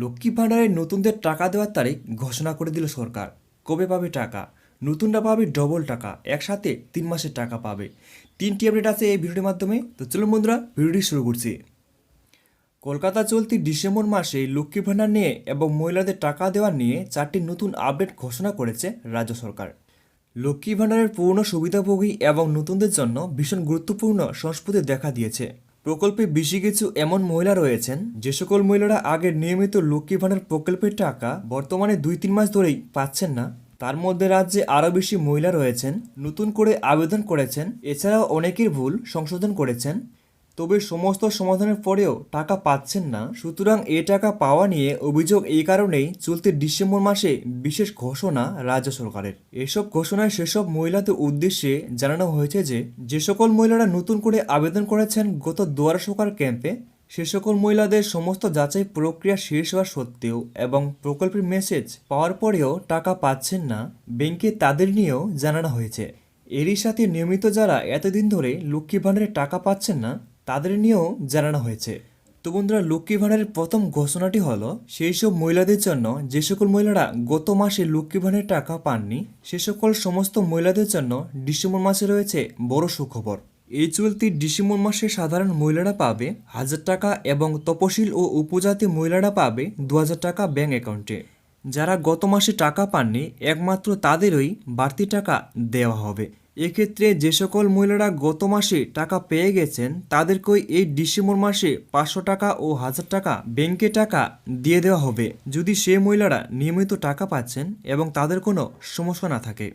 লক্ষ্মী ভাণ্ডারে নতুনদের টাকা দেওয়ার তারিখ ঘোষণা করে দিল সরকার। কবে পাবে টাকা? নতুনরা পাবে ডবল টাকা, একসাথে তিন মাসের টাকা পাবে। তিনটি আপডেট আছে এই ভিডিওটির মাধ্যমে। তো চলুন বন্ধুরা, ভিডিওটি শুরু করছি। কলকাতা চলতি ডিসেম্বর মাসে লক্ষ্মী ভাণ্ডার নিয়ে এবং মহিলাদের টাকা দেওয়া নিয়ে চারটি নতুন আপডেট ঘোষণা করেছে রাজ্য সরকার। লক্ষ্মী ভাণ্ডারের পূর্ণ সুবিধাভোগী এবং নতুনদের জন্য ভীষণ গুরুত্বপূর্ণ সংস্কৃতি দেখা দিয়েছে। প্রকল্পে বেশি কিছু এমন মহিলা রয়েছেন, যে সকল মহিলারা আগের নিয়মিত লক্ষ্মী ভাণ্ডার প্রকল্পের টাকা বর্তমানে দুই তিন মাস ধরেই পাচ্ছেন না। তার মধ্যে রাজ্যে আরও বেশি মহিলা রয়েছেন, নতুন করে আবেদন করেছেন, এছাড়াও অনেকের ভুল সংশোধন করেছেন। তবে সমস্ত সমাধানের পরেও টাকা পাচ্ছেন না। সুতরাং এ টাকা পাওয়া নিয়ে অভিযোগ এই কারণেই চলতি ডিসেম্বর মাসে বিশেষ ঘোষণা রাজ্য সরকারের। এসব ঘোষণায় সেসব মহিলাদের উদ্দেশ্যে জানানো হয়েছে যে যে সকল মহিলারা নতুন করে আবেদন করেছেন গত দুয়ারা সরকার ক্যাম্পে, সে সকল মহিলাদের সমস্ত যাচাই প্রক্রিয়া শেষ হওয়া সত্ত্বেও এবং প্রকল্পের মেসেজ পাওয়ার পরেও টাকা পাচ্ছেন না ব্যাংকে তাদের নিয়েও জানানো হয়েছে। এরই সাথে নিয়মিত যারা এতদিন ধরে লক্ষ্মী ভাণ্ডারে টাকা পাচ্ছেন না তাদের নিয়েও জানানো হয়েছে। তো বন্ধুরা, লক্ষ্মী ভাণ্ডারের প্রথম ঘোষণাটি হলো, সেই সব মহিলাদের জন্য যে সকল মহিলারা গত মাসে লক্ষ্মী ভাণ্ডারের টাকা পাননি, সে সকল সমস্ত মহিলাদের জন্য ডিসেম্বর মাসে রয়েছে বড় সুখবর। এই চলতি ডিসেম্বর মাসে সাধারণ মহিলারা পাবে হাজার টাকা এবং তপশিল ও উপজাতি মহিলারা পাবে দু হাজার টাকা ব্যাঙ্ক অ্যাকাউন্টে। যারা গত মাসে টাকা পাননি, একমাত্র তাদেরই বাড়তি টাকা দেওয়া হবে। এক্ষেত্রে যে সকল মহিলারা গত মাসে টাকা পেয়ে গেছেন তাদেরকেই এই ডিসেম্বর মাসে পাঁচশো টাকা ও হাজার টাকা ব্যাংকে টাকা দিয়ে দেওয়া হবে। যদি সে মহিলারা নিয়মিত টাকা পাচ্ছেন এবং তাদের কোনো সমস্যা না থাকে।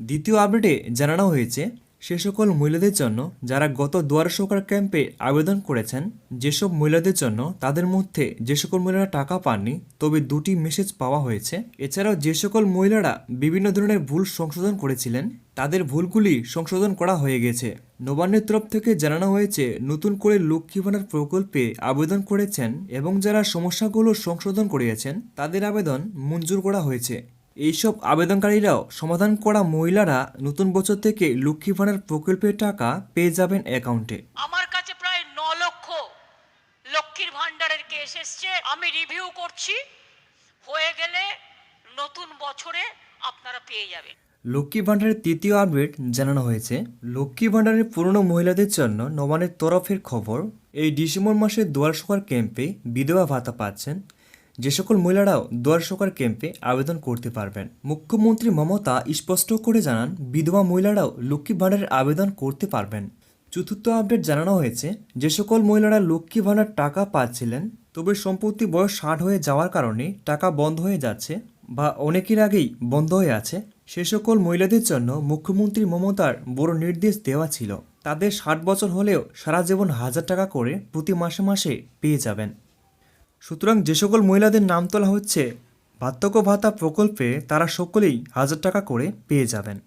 দ্বিতীয় আপডেটে জানানো হয়েছে সে সকল মহিলাদের জন্য যারা গত দুয়ার সরকার ক্যাম্পে আবেদন করেছেন, যেসব মহিলাদের জন্য তাদের মধ্যে যে সকল মহিলারা টাকা পাননি, তবে দুটি মেসেজ পাওয়া হয়েছে। এছাড়াও যে সকল মহিলারা বিভিন্ন ধরনের ভুল সংশোধন করেছিলেন, তাদের ভুলগুলি সংশোধন করা হয়ে গেছে। নবান্নের তরফ থেকে জানানো হয়েছে, নতুন করে লক্ষ্মী ভাণ্ডার প্রকল্পে আবেদন করেছেন এবং যারা সমস্যাগুলো সংশোধন করিয়েছেন, তাদের আবেদন মঞ্জুর করা হয়েছে। এইসব আবেদনকারীরাও সমাধান করা মহিলারা নতুন বছর থেকে লক্ষ্মী ভাণ্ডার প্রকল্পের টাকা পেয়ে যাবেন অ্যাকাউন্টে। আমার কাছে প্রায় ন লক্ষ লক্ষ্মীর ভাণ্ডারের কেস এসছে। আমি রিভিউ করছি। হয়ে গেলে নতুন বছরে আপনারা পেয়ে যাবেন। লক্ষ্মী ভাণ্ডারের তৃতীয় আপডেট জানানো হয়েছে। লক্ষ্মী ভাণ্ডারের পুরনো মহিলাদের জন্য নবানের তরফের খবর এই ডিসেম্বর মাসে দুয়ার সরকার ক্যাম্পে বিধবা ভাতা পাচ্ছেন যে সকল মহিলারাও দুয়ার সরকার ক্যাম্পে আবেদন করতে পারবেন। মুখ্যমন্ত্রী মমতা স্পষ্ট করে জানান, বিধবা মহিলারাও লক্ষ্মী ভাণ্ডারের আবেদন করতে পারবেন। চতুর্থ আপডেট জানানো হয়েছে, যে সকল মহিলারা লক্ষ্মী ভাণ্ডার টাকা পাচ্ছিলেন, তবে সম্পত্তি বয়স ষাট হয়ে যাওয়ার কারণে টাকা বন্ধ হয়ে যাচ্ছে বা অনেকের আগেই বন্ধ হয়ে আছে। সে সকল মহিলাদের জন্য মুখ্যমন্ত্রী মমতার বড় নির্দেশ দেওয়া ছিল। তাদের ষাট বছর হলেও সারা জীবন হাজার টাকা করে প্রতি মাসে মাসে পেয়ে যাবেন। সুতরাং যে সকল মহিলাদের নাম তোলা হচ্ছে, বার্ধক্য ভাতা প্রকল্পে তারা সকলেই হাজার টাকা করে পেয়ে যাবেন।